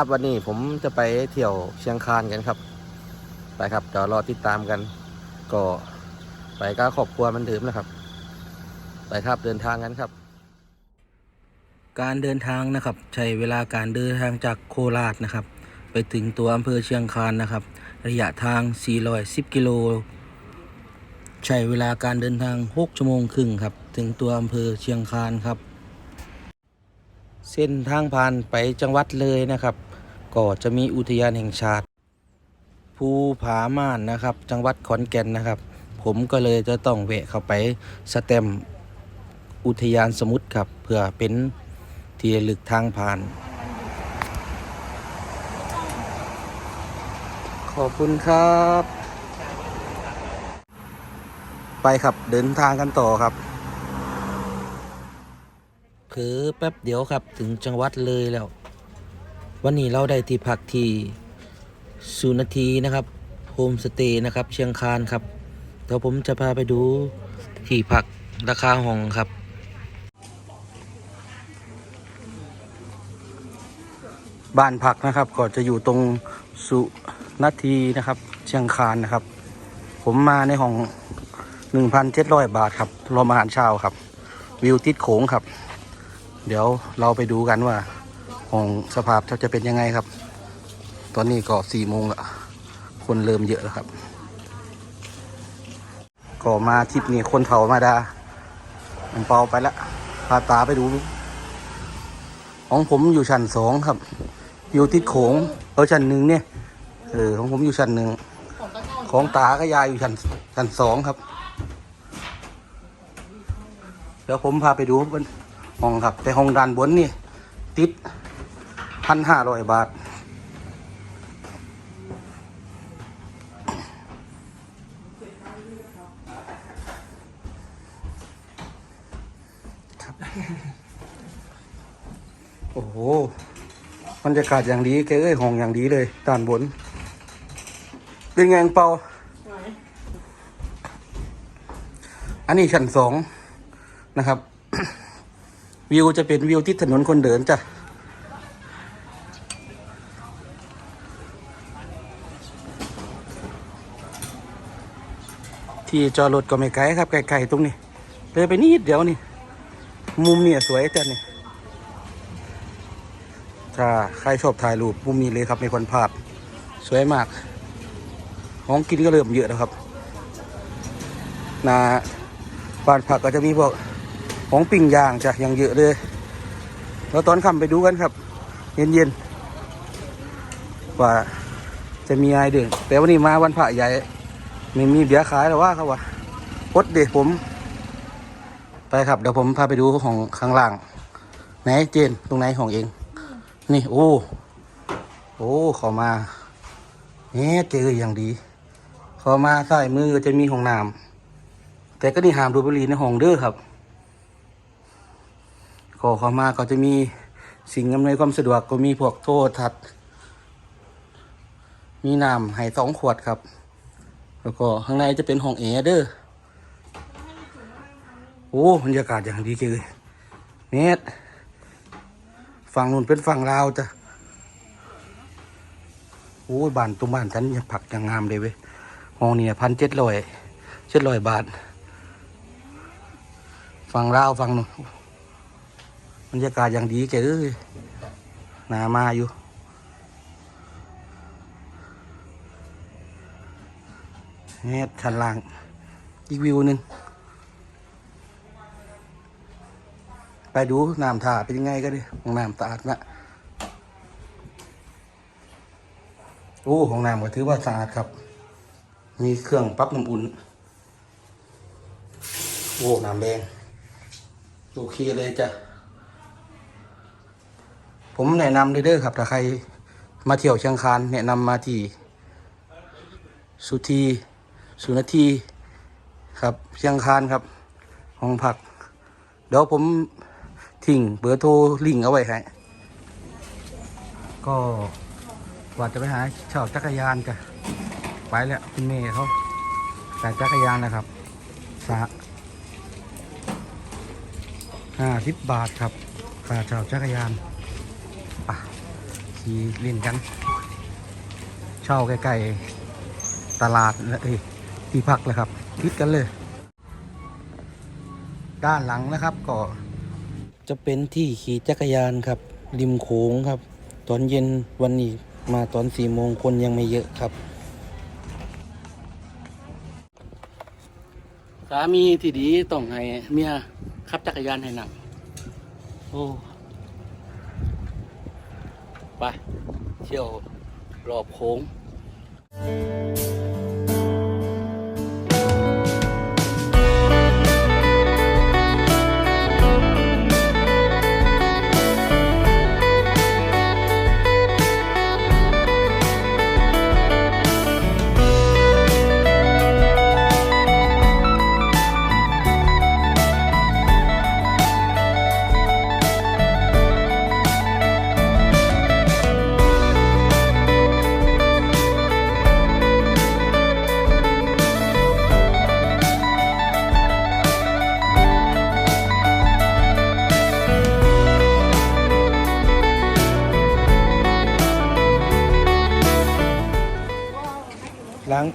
ครับ วันนี้ผมจะไปเที่ยวเชียงคานกันครับ ไปครับเดี๋ยวรอติดตามกัน ก็ไปก็ครอบครัวมันเดิมนะครับ ไปครับเดินทางกันครับ การเดินทางนะครับ ใช้เวลาการเดินทางจากโคราชนะครับ ไปถึงตัวอำเภอเชียงคานนะครับ ระยะทาง 410 กิโลใช้เวลาการเดินทาง 6 ชั่วโมงครึ่งครับ ถึงตัวอำเภอเชียงคานครับ เส้นทางผ่านไปจังหวัดเลยนะครับ ก็จะมีอุทยานแห่งชาติ ภูผาม่านนะครับ จังหวัดขอนแก่นนะครับ ผมก็เลยจะต้องแวะเข้าไปสแตมอุทยานสมุทรครับ เพื่อเป็นที่ลึกทางผ่าน ขอบคุณครับ ไปครับเดินทางกันต่อครับคือแป๊บเดียวครับถึงจังหวัดเลยแล้ว วันนี้เราได้ที่พักที่สุนาทีนะครับโฮมสเตย์นะครับ เชียงคานครับเดี๋ยวผมจะพาไปดูที่พักราคาห้องครับ บ้านพักนะครับ ก็จะอยู่ตรงสุนาทีนะครับ เชียงคานนะครับ ผมมาในห้อง 1,700 บาทครับรวมอาหารเช้าครับ วิวติดโขงครับ เดี๋ยวเราไปดูกันว่า ห้องสภาพจะเป็นยังไงครับ ตอนนี้ก็สี่โมงละคนเริ่มเยอะแล้วครับ ก็มาทริปนี้คนเผามาดาผมเปาไปละพาตาไปดู ของผมอยู่ชั้นสองครับ อยู่ติดโขงเออชั้นหนึ่งเนี่ยเออของผมอยู่ชั้นหนึ่งของตาก็ยายอยู่ชั้นชั้นสองครับเดี๋ยวผมพาไปดูบนห้องครับ แต่ห้องด้านบนนี่ ติด พันห้าร้อยบาท ครับ โอ้โหบรรยากาศอย่างดีแกเอ้ยห้องอย่างดีเลยด้านบน เป็นไงอังเปา อันนี้ชั้นสองนะครับ วิวจะเป็นวิวที่ถนนคนเดินจ้ะ ที่จอดรถก็ไม่ไกลครับไกลๆตรงนี้เลยไปนิดเดียวนี่ มุมเนี่ยสวยจังนี่ถ้าใครชอบถ่ายรูปมุมนี้เลยครับไม่ควรพลาดสวยมาก ของกินก็เริ่มเยอะแล้วครับนาบ้านผักก็จะมีพวกของปิ้งย่างจ้ะอย่างเยอะเลยแล้วตอนค่ำไปดูกันครับ เย็นๆว่าจะมีอะไรเดึงแต่วันนี้มาวันพระใหญ่ ไม่มีเบียร์ขายหรอว่าเขาว่าพดเด็ผม ไปครับเดี๋ยวผมพาไปดูของข้างล่าง ไหนเจนตรงไหนของเอง นี่โอ้โอ้ขอมาเนี่เจออย่างดี ขอมาใส่มือจะมีห้องน้ำแต่ก็นี่หามดูบุหรี่ในห้องเด้อครับขอข้ามาก็จะมีสิ่งอำนวยความสะดวกก็มีพวกโทรทัศน์มีน้ำให้สองขวดครับ แล้วก็ข้างในจะเป็นห้องแอร์เด้อโอ้บรรยากาศอย่างดีเลยเนตฝั่งนู้นเป็นฝั่งลาวจ้ะโอ้ยบ้านตรงบ้านฉันยังผักยังงามเลยเว้ยห้องเนี่ยพันเจ็ดร้อยเจ็ดร้อยบาทฟังลาวฟังนู้นบรรยากาศอย่างดีแกเอ้ยนามาอยู่ เนี่ยชั้นล่าง อีกวิวหนึ่ง ไปดูน้ำท่าเป็นยังไงก็ดิห้องน้ำสะอาดนะโอ้ห้องน้ำก็ถือว่าสะอาดครับ มีเครื่องปั๊บน้ำอุ่น โอ้น้ำแดงโอเคเลยจ้ะ ผมแนะนำเลยเด้อครับถ้าใครมาเที่ยวเชียงคานแนะนำมาที่สุธี สุนาทีครับเชียงคานครับ ห้องพัก เดี๋ยวผมทิ้งเบอร์โทรลิงเอาไว้ให้ก็ว่าจะไปหาเช่าจักรยานกันไปแล้วคุณเมย์เขาแต่จักรยานนะครับสะห้าสิบบาทครับค่าเช่าจักรยานไปขี่ทีเล่นกัน เช่าใกล้ๆตลาดแลย ที่พักเลยครับติดกันเลย ด้านหลังนะครับก็จะเป็นที่ขี่จักรยานครับ ริมโขงครับ ตอนเย็นวันนี้มาตอนสี่โมงคนยังไม่เยอะครับ สามีที่ดีต้องให้เมียขับจักรยานให้หนักโอ้ไปเที่ยวรอบโค้ง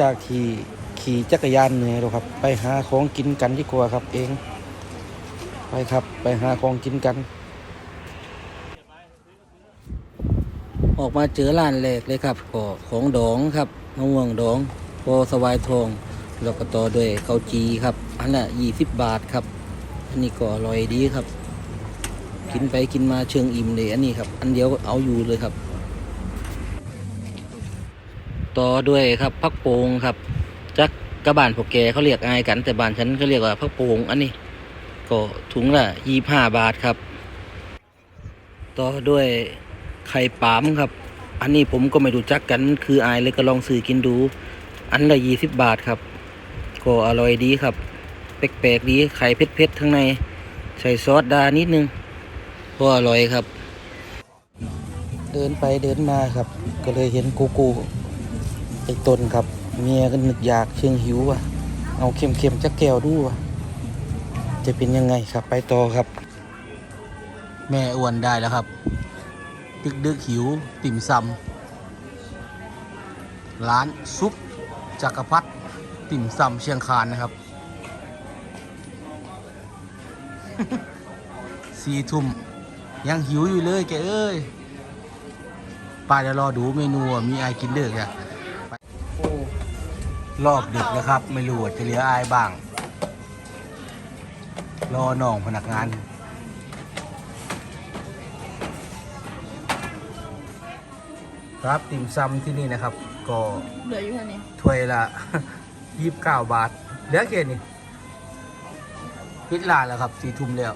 จากขี่ขี่จักรยานเหนื่อยแล้วครับ ไปหาของกินกันดีกว่าครับ เอง ไปครับ ไปหาของกินกัน ออกมาเจอร้านแรกเลยครับก็ของดองครับมะม่วงดองโพสวายทองแล้วก็ต่อด้วยข้าจีครับ อันละยี่สิบบาทครับ อันนี้ก็อร่อยดีครับ กินไปกินมาเชิงอิ่มเลยอันนี้ครับ อันเดียวเอาอยู่เลยครับ ต่อด้วยครับพักโปงครับจักกระบานพวกแกเขาเรียกอายกัน แต่บ้านฉันเขาเรียกว่าพักโปงอันนี้ก็ถุงละยี่ห้าบาทครับ ต่อด้วยไข่ปามครับ อันนี้ผมก็ไม่รู้จักกันคืออายเลยก็ลองซื้อกินดู อันละยี่สิบบาทครับ ก็อร่อยดีครับแปลกๆดีไข่เผ็ดๆทั้งในใส่ซอสดานิดนึงก็อร่อยครับ เดินไปเดินมาครับ ก็เลยเห็นกูกู ไอ้ตนครับ เมียก็นึกอยากเชิงหิวอะ เอาเค็มๆจักแก้วดูว่ะ จะเป็นยังไงครับไปต่อครับ แม่อ้วนได้แล้วครับ ดึกดึกๆหิว ติ่มซำร้านซุปจักรพรรดิติ่มซำเชียงคานนะครับสี่ทุ่มยังหิวอยู่เลยแกเอ้ยป้าเดี๋ยวรอดูเมนูมีไอกินเดึกอะไปโอ้ รอบดึกนะครับ ไม่รู้ว่าจะเหลือไอายบ้าง รอน้องพนักงานครับติ่มซำที่นี่นะครับ ก็เหลืออยู่เท่านี้ถ้วยละยี่สิบเก้าบาทเหลือแค่นี้ปิดร้านแล้วครับสี่ทุ่มแล้ว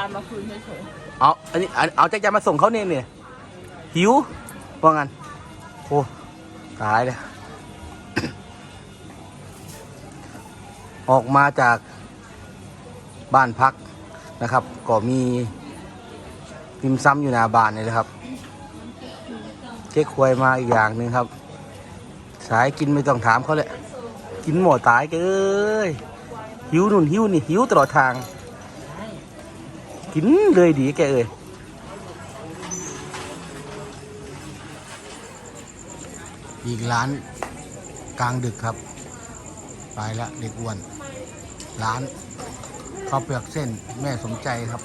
านมาคืนเฉยเอาอันนี้อันเอาจักรยานมาส่งเขาเนี่ยเนี่ยหิวว่างั้นโอ้ตายเลย ออกมาจากบ้านพักนะครับ ก็มีติมซ้ำอยู่หน้าบ้านนี่แหละครับเจ๊ควยมาอีกอย่างหนึ่งครับ สายกินไม่ต้องถามเขาเลย กินหมดตายแกเอ้ยหิวนุ่นหิวนี่หิวตลอดทาง กินเลยดีแกเอ้ยอีกร้านกลางดึกครับ ไปละเด็กอ้วน ร้านข้าวเปลือกเส้นแม่สมใจครับ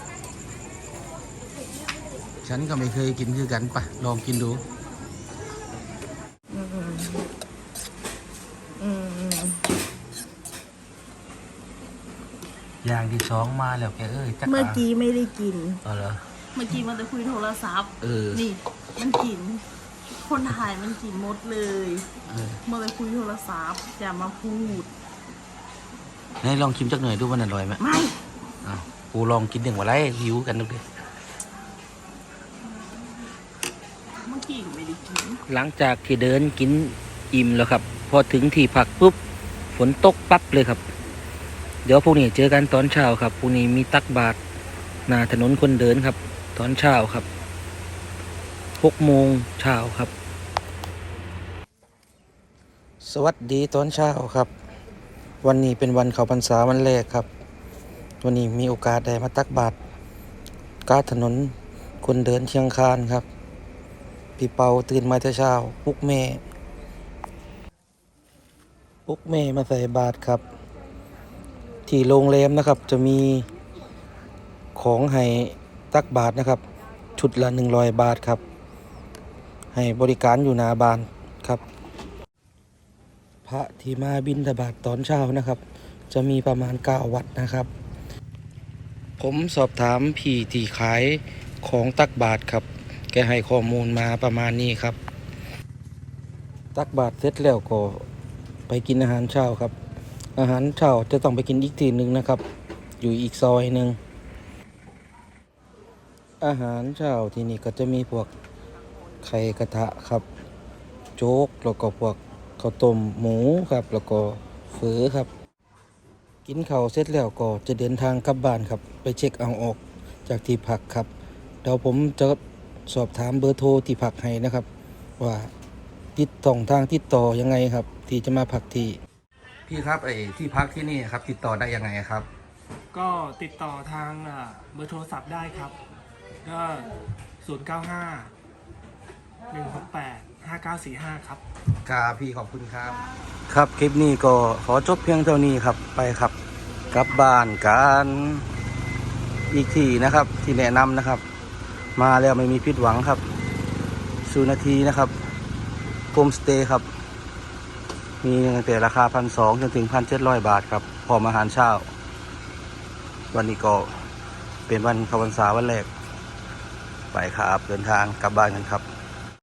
ฉันก็ไม่เคยกินคือกันปะลองกินดู ๆอืมอืม อย่างที่สองมาแล้วแกเอ้ยจักเมื่อกี้ไม่ได้กิน เออเหรอ เมื่อกี้มันจะคุยโทรศัพท์เออ นี่ มันกิน คนถ่ายมันกินหมดเลยเออเมื่อไปคุยโทรศัพท์จะมาพูด ไหนลองชิมจักหน่อยดูมันอร่อยไหมไม่อ้าวกูลองกินหนึ่งวันไรหิวกันดูดิเมื่อกี้ไม่ได้กินหลังจากที่เดินกินอิ่มแล้วครับ พอถึงที่พักปุ๊บฝนตกปั๊บเลยครับ เดี๋ยวพวกนี้เจอกันตอนเช้าครับพวกนี้มีตักบาตรหน้าถนนคนเดินครับ ตอนเช้าครับหกโมงเช้าครับ สวัสดีตอนเช้าครับ วันนี้เป็นวันเขาพรรษาวันแรกครับ วันนี้มีโอกาสได้มาตักบาตรกาถนนคนเดินเชียงคานครับพี่เปาตื่นมาแต่เช้าปลุกแม่ปลุกแม่มาใส่บาตรครับ ที่โรงแรมนะครับ จะมีของให้ตักบาตรนะครับ ชุดละหนึ่งร้อยบาทครับ ให้บริการอยู่หนาบานครับ พระที่มาบินทบาทตอนเช้านะครับ จะมีประมาณเก้าวัดนะครับ ผมสอบถามพี่ที่ขายของตักบาทครับ แกให้ข้อมูลมาประมาณนี้ครับ ตักบาทเสร็จแล้วก็ไปกินอาหารเช้าครับ อาหารเช้าจะต้องไปกินอีกทีหนึ่งนะครับ อยู่อีกซอยหนึ่งอาหารเช้าที่นี่ก็จะมีพวกไข่กระทะครับ โจ๊กแล้วก็พวกข้าวต้มหมูครับ แล้วก็เฟือครับ กินข้าวเสร็จแล้วก็จะเดินทางกลับบ้านครับ ไปเช็คเอาออกจากที่พักครับเดี๋ยวผมจะสอบถามเบอร์โทรที่พักให้นะครับ ว่าติดต่องทางติดต่อยังไงครับ ที่จะมาพักที่ พี่ครับไอ้ที่พักที่นี่ครับ ติดต่อได้ยังไงครับ ก็ติดต่อทางอ่าเบอร์โทรศัพท์ได้ครับ ก็0 9 5 1 6 8 5 9 4 5ครับ ครับพี่ขอบคุณครับ ครับคลิปนี้ก็ขอจบเพียงเท่านี้ครับไปครับ กลับบ้านกันอีกทีนะครับที่แนะนำนะครับ มาแล้วไม่มีผิดหวังครับสูนาทีนะครับโฮมสเตย์ครับ มีตั้งแต่ราคาพันสองจนถึงพันเจ็ดร้อยบาทครับพร้อมอาหารเช้า วันนี้ก็เป็นวันข้าพรรษาวันแรก ไปครับเดินทางกลับบ้านกันครับ